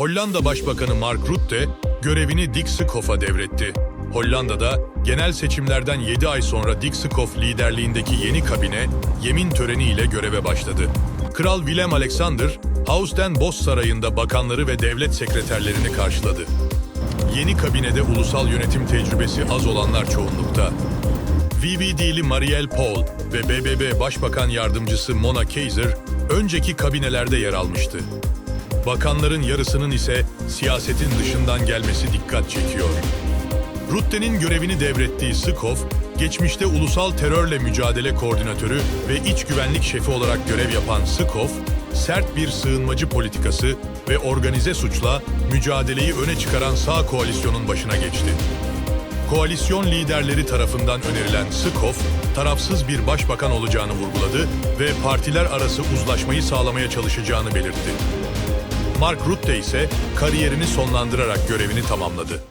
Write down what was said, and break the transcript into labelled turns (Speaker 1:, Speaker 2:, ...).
Speaker 1: Hollanda Başbakanı Mark Rutte görevini Dick Schooff'a devretti. Hollanda'da genel seçimlerden 7 ay sonra Dick Schooff liderliğindeki yeni kabine yemin töreniyle göreve başladı. Kral Willem Alexander, Haus den Bosch sarayında bakanları ve devlet sekreterlerini karşıladı. Yeni kabinede ulusal yönetim tecrübesi az olanlar çoğunlukta. VVD'li Marielle Paul ve BBB Başbakan Yardımcısı Mona Kaiser önceki kabinelerde yer almıştı. Bakanların yarısının ise siyasetin dışından gelmesi dikkat çekiyor. Rutte'nin görevini devrettiği Skov, geçmişte ulusal terörle mücadele koordinatörü ve iç güvenlik şefi olarak görev yapan Skov, sert bir sığınmacı politikası ve organize suçla mücadeleyi öne çıkaran sağ koalisyonun başına geçti. Koalisyon liderleri tarafından önerilen Skov, tarafsız bir başbakan olacağını vurguladı ve partiler arası uzlaşmayı sağlamaya çalışacağını belirtti. Mark Rutte ise kariyerini sonlandırarak görevini tamamladı.